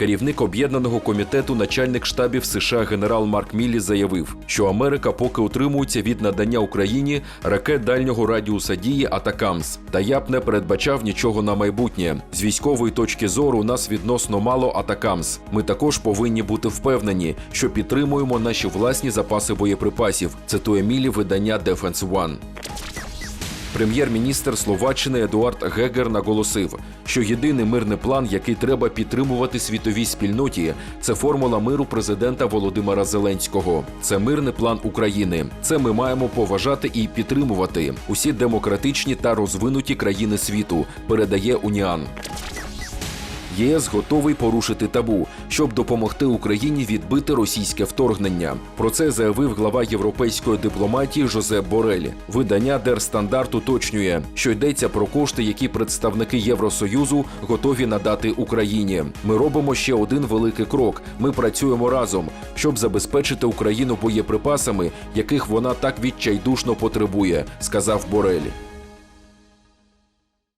Керівник об'єднаного комітету начальник штабів США генерал Марк Міллі заявив, що Америка поки утримується від надання Україні ракет дальнього радіуса дії Атакамс. Та я б не передбачав нічого на майбутнє. З військової точки зору у нас відносно мало Атакамс. Ми також повинні бути впевнені, що підтримуємо наші власні запаси боєприпасів. Цитує Міллі видання Defense One. Прем'єр-міністр Словаччини Едуард Гегер наголосив, що єдиний мирний план, який треба підтримувати світовій спільноті, це формула миру президента Володимира Зеленського. Це мирний план України. Це ми маємо поважати і підтримувати усі демократичні та розвинуті країни світу. Передає Уніан. ЄС готовий порушити табу, щоб допомогти Україні відбити російське вторгнення. Про це заявив глава європейської дипломатії Жозеп Борель. Видання Дерстандарт уточнює, що йдеться про кошти, які представники Євросоюзу готові надати Україні. Ми робимо ще один великий крок. Ми працюємо разом, щоб забезпечити Україну боєприпасами, яких вона так відчайдушно потребує, сказав Борель.